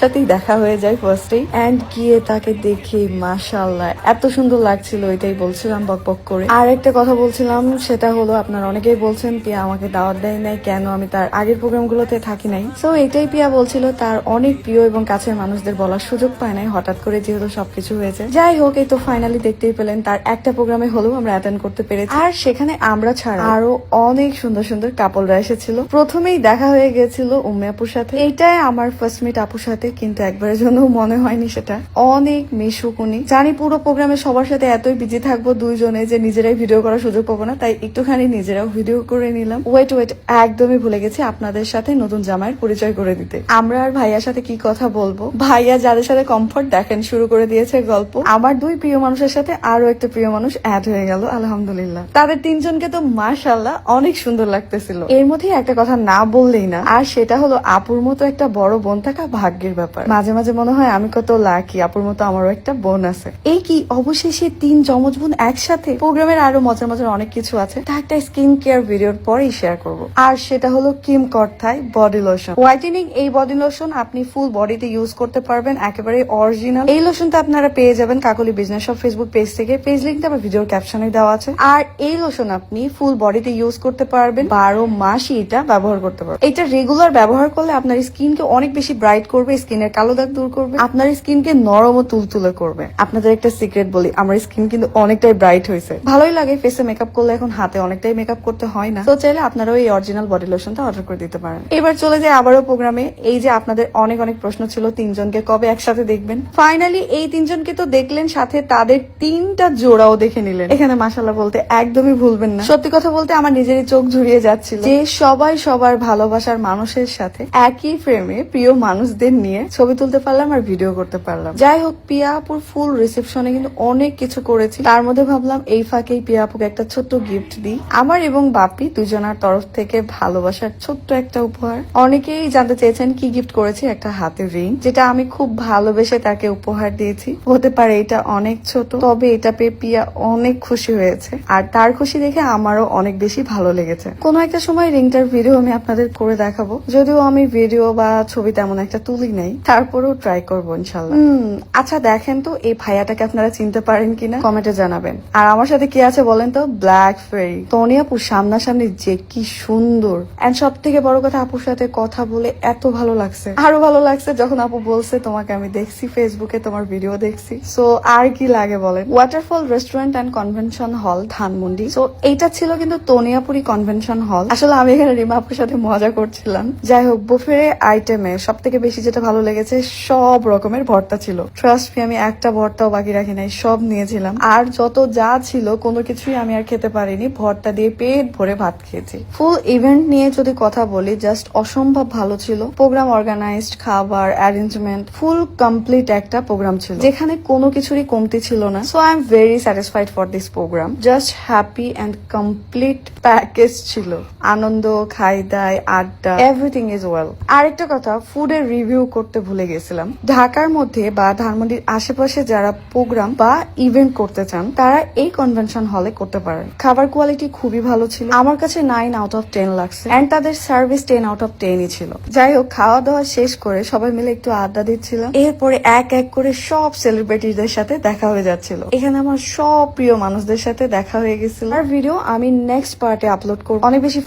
সাথেই দেখা হয়ে যায় ফার্স্টে এন্ড গিয়ে তাকে দেখে মাশাল্লাহ এত সুন্দর লাগছিল, এটাই বলছিলাম বক বক করে। আর একটা কথা বলছিলাম, সেটা হলো, আপনার অনেকেই বলছেন, পিয়া আমাকে দাওয়াত দেয় নাই, কেন আমি তার আগের প্রোগ্রামগুলোতে থাকি নাই? সো এটাই পিয়া বলছিল, তার অনেক প্রিয় এবং কাছের মানুষদের বলার সুযোগ পায় নাই, হঠাৎ করে যেহেতু সবকিছু হয়েছে। যাই হোক, এই তো ফাইনালি দেখতেই পেলেন, তার একটা প্রোগ্রামে হলেও আমরা অ্যাটেন্ড করতে পেরেছি। আর সেখানে আমরা ছাড়া আরও অনেক সুন্দর সুন্দর কাপলরা এসেছিল। প্রথমেই দেখা হয়ে গেছিল উম্মে আপুর সাথে। এইটাই আমার ফার্স্ট মিট আপুর সাথে। কিন্তু একবারের জন্য মনে হয়নি সেটা। অনেক মিশুক উনি। জানি পুরো প্রোগ্রামে সবার সাথে এতই বিজি থাকব দুইজনে যে নিজেরাই ভিডিও করার সুযোগ পাবো না, তাই একটুখানি নিজেরাও ভিডিও করে নিলাম। ওয়েট ওয়েট একদমই ভুলে গেছি আপনাদের সাথে নতুন জামাইয়ের পরিচয় করে দিতে। আমরা আর ভাইয়ার সাথে কি কথা বলব? ভাইয়া যাদের সাথে কমফর্ট দেখেন, শুরু করে দিয়েছে গল্প। আমার দুই প্রিয় মানুষের সাথে আরও একটা প্রিয় মানুষ অ্যাড হয়ে গেল, আলহামদুলিল্লাহ। তাদের তিনজনকে তো মাশাল্লাহ অনেক সুন্দর লাগতেছিল। এর মধ্যে একটা কথা না বললেই না, আর সেটা হলো আপুর মতো একটা বড় বোন থাকা ভাগ্যের ব্যাপার। মাঝে মাঝে মনে হয় আমি কত লাকি আপুর মতো আমারও একটা বোন আছে। এই কি অবশেষে তিন যমজ বোন একসাথে? প্রোগ্রামের আরও মজার মজার অনেক কিছু আছে। তা একটা স্কিন কেয়ার ভিডিওর পরেই শেয়ার করব। আর সেটা হলো কিম কর্থাই বডি লোশন হোয়াইটেনিং এই বডি লোশন আপনি ফুল বডিতে ইউজ করতে পারবেন, একেবারে অরিজিনাল এই লোশনটা আপনারা পেয়ে যাবেন Kakoli business of Facebook page থেকে। পেজ লিঙ্কটা আমার ভিডিওর ক্যাপশনে দেওয়া আছে। আর এই লোশন আপনি ফুল বডিতে ইউজ করতে পারবেন। বারো মাসই এটা ব্যবহার করতে পারবেন। এটা রেগুলার ব্যবহার করলে আপনার স্কিনকে অনেক বেশি ব্রাইট করবে স্কিনের কালো দাগ দূর করবে। আপনার স্কিনকে নরম ও তুলতুলে করবে। আপনাদের একটা সিক্রেট বলি, আমার স্কিন কিন্তু অনেকটাই ব্রাইট হয়েছে। ভালোই লাগে ফেসে মেকআপ করলে, এখন হাতে অনেকটাই মেকআপ করতে হয় না। তো চাইলে আপনারাও এই অরিজিনাল বডি লোশনটা অর্ডার করে দিতে পারেন। এবার চলে যায় আবারও প্রোগ্রামে এই যে আপনাদের অনেক অনেক প্রশ্ন ছিল, তিনজনকে কবে একসাথে দেখবেন? ফাইনালি এই তিনজনকে তো দেখলেন, সাথে তাদের তিনটা জোড়াও দেখে নিলেন। এখানে মাসাল্লাহ বলতে একদমই ভুলবেন না। সত্যি কথা বলতে আমার নিজেরই চোখ ঝুরিয়ে যাচ্ছিল। যে সবাই সবার ভালোবাসার মানুষের সাথে একই ফ্রেমে প্রিয় মানুষদের নিয়ে ছবি তুলতে পারলাম আর ভিডিও করতে পারলাম। যাই হোক, পিয়া আপুর ফুল রিসেপশনে কিন্তু অনেক কিছু করেছি। তার মধ্যে ভাবলাম, এই ফাঁকেই পিয়া আপুকে একটা ছোট্ট গিফট দিই। আমার এবং বাপি দুজনার তরফ থেকে ভালোবাসার ছোট্ট একটা উপহার। অনেকেই জানতে চেয়েছেন কি গিফট করেছি, একটা হাতের রিং যেটা আমি খুব ভালোবেসে তাকে উপহার দিয়েছি। হতে পারে এটা অনেক ছোট, তবে এটা পেয়ে পিয়া অনেক খুশি হয়েছে। আর তার খুশি দেখে আমারও অনেক বেশি ভালো লেগেছে। কোনো একটা সময় রিংটার ভিডিও আমি আপনাদের করে দেখাবো। যদিও আমি ভিডিও বা ছবি তেমন একটা তুলি নাই। তারপরেও ট্রাই করব ইনশাল্লাহ। আচ্ছা দেখেন তো এই ভাইয়াটাকে আপনারা চিনতে পারেন কিনা? কমেন্টে জানাবেন। আর আমার সাথে কি আছে বলেন তো? ব্ল্যাক ফেরি টনি আপুর সামনাসামনি যে কি সুন্দর। এন্ড সব থেকে বড় কথা আপুর সাথে কথা বলে এত ভালো লাগছে। আরও ভালো লাগছে যখন আপু বলছে তোমাকে আমি দেখছি ফেসবুকে তোমার ভিডিও দেখছি। সো আর কি লাগে বলেন? Waterfall restaurant and convention hall Dhanmondi. So এইটা ছিল কিন্তু তনিয়াপুরি কনভেনশন হল আসলে আমি এখানে রিমা আপুর সাথে মজা করছিলাম। যাই হোক বুফে আইটেমে সব থেকে বেশি যেটা ভালো লেগেছে, সব রকমের ভর্তা ছিল। ট্রাস্ট মি আমি একটা ভর্তাও বাকি রাখি নাই, সব নিয়েছিলাম। আর যত যা ছিল, কোনো কিছুই আমি আর খেতে পারিনি, ভর্তা দিয়ে পেট ভরে ভাত খেয়েছি। ফুল ইভেন্ট নিয়ে যদি কথা বলি জাস্ট অসম্ভব ভালো ছিল। প্রোগ্রাম অর্গানাইজড খাবার অ্যারেঞ্জমেন্ট ফুল কমপ্লিট একটা প্রোগ্রাম ছিল। যেখানে কোনো কিছুরই কমতি ছিল না। So I am very satisfied for this program just happy and complete package ছিল। আনন্দ, খাই, দাই, আড্ডা এভরিথিং ইজ ওয়েল আরেকটা কথা ফুডের রিভিউ করতে ভুলে গেছিলাম। ঢাকার মধ্যে বা ধানমন্ডির আশেপাশে যারা প্রোগ্রাম বা ইভেন্ট করতে চান, তারা এই কনভেনশন হলে করতে পারেন। খাবার কোয়ালিটি খুবই ভালো ছিল। আমার কাছে নাইন আউট অফ টেন লাগছে। এন্ড তাদের সার্ভিস টেন আউট অফ টেনই ছিল। যাই হোক খাওয়া দাওয়া শেষ করে সবাই মিলে একটু আড্ডা দিচ্ছিলাম। এরপরে এক এক করে সব সেলিব্রিটিদের সাথে দেখা হয়ে যাচ্ছিল। এখানে আমার সব প্রিয় মানুষদের সাথে দেখা হয়ে গেছিল। আর ভিডিও আমি নেক্সট পার্টে আপলোড করব। অনেক বেশি